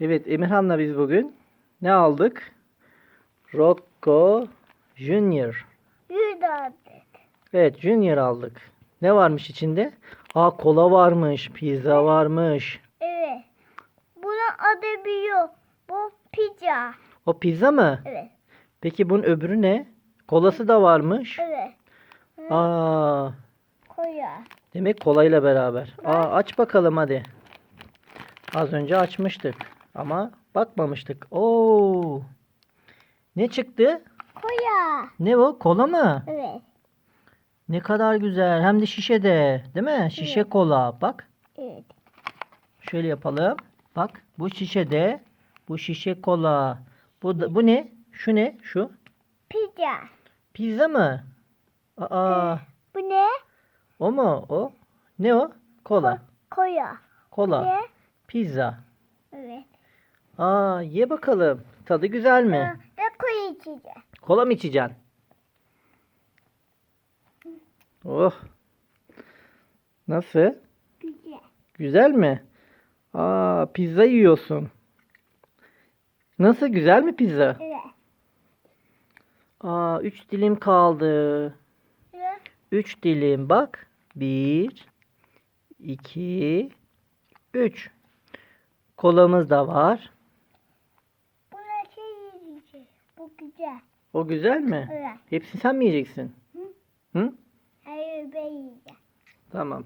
Evet Emirhan'la biz bugün ne aldık? Rocco Junior. Evet Junior aldık. Ne varmış içinde? Aa kola varmış, pizza varmış. Evet. Bunun adı biliyor. Bu pizza. O pizza mı? Evet. Peki bunun öbürü ne? Kolası da varmış. Evet. Aa Koya. demek kolayla beraber. Aa aç bakalım hadi. Az önce açmıştık ama bakmamıştık. Oo. Ne çıktı? Koya. Ne o? Kola mı? Evet. Ne kadar güzel. Hem de şişede. Değil mi? Şişe Evet. kola. Bak. Evet. Şöyle yapalım. Bak. Bu şişede. Bu şişe kola. Bu da, bu ne? Şu ne? Şu. Pizza. Pizza mı? Aa. Bu ne? O mu? O. Ne o? Kola. Koya. Kola. Ne? Pizza. Evet. Aa, ye bakalım. Tadı güzel mi? Ve koyu içeceğim. Kola mı içeceksin? Oh. Nasıl? Güzel. Güzel mi? Aa, pizza yiyorsun. Nasıl? Güzel mi pizza? Evet. Aa, üç dilim kaldı. Ve Üç dilim bak. Bir, iki, üç. Kolamız da var. buna şey yiyeceğiz. Bu güzel. O güzel mi? Evet. Hepsini sen mi yiyeceksin? Hı. Hı? Hayır ben yiyeceğim. Tamam.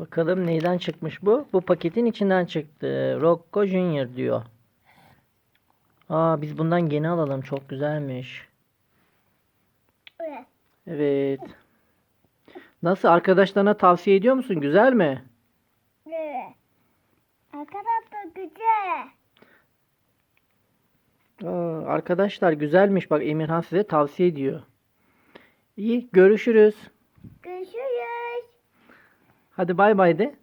Bakalım neyden çıkmış bu? Bu paketin içinden çıktı. Rocco Junior diyor. Aa biz bundan yeni alalım. Çok güzelmiş. Evet. Evet. Nasıl arkadaşlarına tavsiye ediyor musun? Güzel mi? Evet. Arkadaşlar güzel. Aa, arkadaşlar güzelmiş. Bak Emirhan size tavsiye ediyor. İyi görüşürüz. Görüşürüz. Hadi bay bay de.